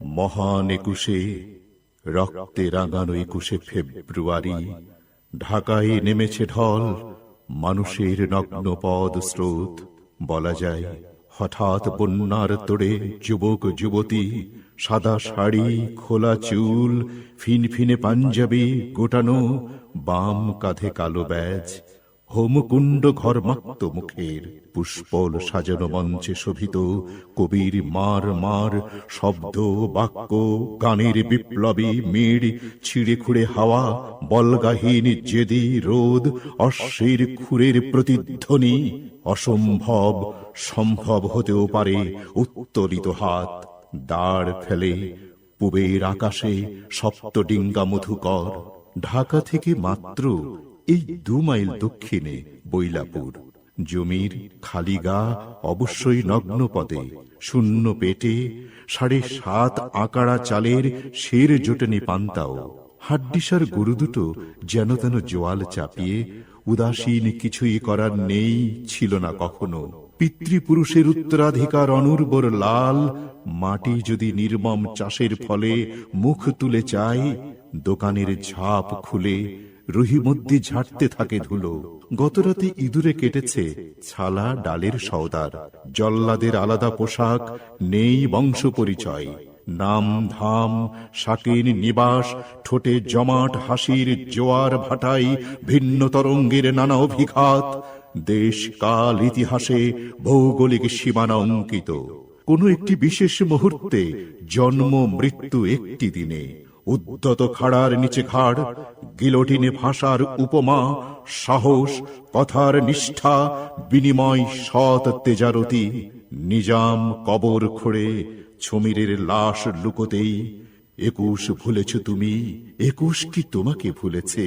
মহান একুশে রক্তে রাঙানো একুশে ফেব্রুয়ারি, ঢাকায় নেমেছে ঢল, মানুষের নগ্ন পদ স্রোত। বলা যায়, হঠাৎ বন্যার তোড়ে যুবক, যুবতী, সাদা শাড়ি, খোলা চুল, ফিনফিনে পাঞ্জাবি গোটানো, বাম কাঁধে কালো ব্যাজ হোমকুণ্ড ঘরমাক্ত মুখের, পুষ্পল সাজানো মঞ্চে শোভিত, কবির মার মার শব্দ, বাক্য, গানের বিপ্লবী মেড়, ছিঁড়ে খুঁড়ে হাওয়া, বলগাহীন জেদি রোদ, অশ্বের খুরের প্রতিধ্বনি, অসম্ভব, সম্ভব হতেও পারে উত্তরিত হাত, দাঁড় ফেলে, পুবের আকাশে সপ্তডিঙ্গা মধুকর ঢাকা থেকে মাত্র এই দু মাইল দক্ষিণে বৈলাপুর। জমির খালি গা অবশ্যই নগ্ন পদে শূন্য পেটে, সাড়ে সাত আকাড়া চালের শের জোটেনি পান্তাও। হাড্ডিসার গরু দুটো যেন তেন জোয়াল চাপিয়ে, উদাসীন কিছুই করার নেই ছিল না কখনো। পিতৃপুরুষের উত্তরাধিকার অনুর্বর লাল, মাটি যদি নির্মম চাষের ফলে মুখ তুলে চায়, দোকানের ঝাপ খুলে রুহি মধ্যে ঝাড়তে থাকে ধুলো। গতরাতে ইঁদুরে কেটেছে ছালা, ডালের সওদার। জল্লাদের আলাদা পোশাক, নেই বংশ পরিচয়। নাম ধাম, শাকিন নিবাস, ঠোঁটে জমাট, হাসির জোয়ার ভাটাই, ভিন্ন তরঙ্গের নানা অভিঘাত। দেশ, কাল, ইতিহাসে ভৌগোলিক সীমানা অঙ্কিত। কোনো একটি বিশেষ মুহূর্তে জন্ম, মৃত্যু একটি দিনে। উদ্যত খাড়ার নিচে খাড়, গিলোটিনে ভাষার উপমা, সাহস, কথার নিষ্ঠা, বিনিময় সৎ তেজারতি, নিজাম কবর খোড়ে ছমিরের লাশ লুকোতেই, একুশ ভুলেছ তুমি, একুশ কি তোমাকে ভুলেছে?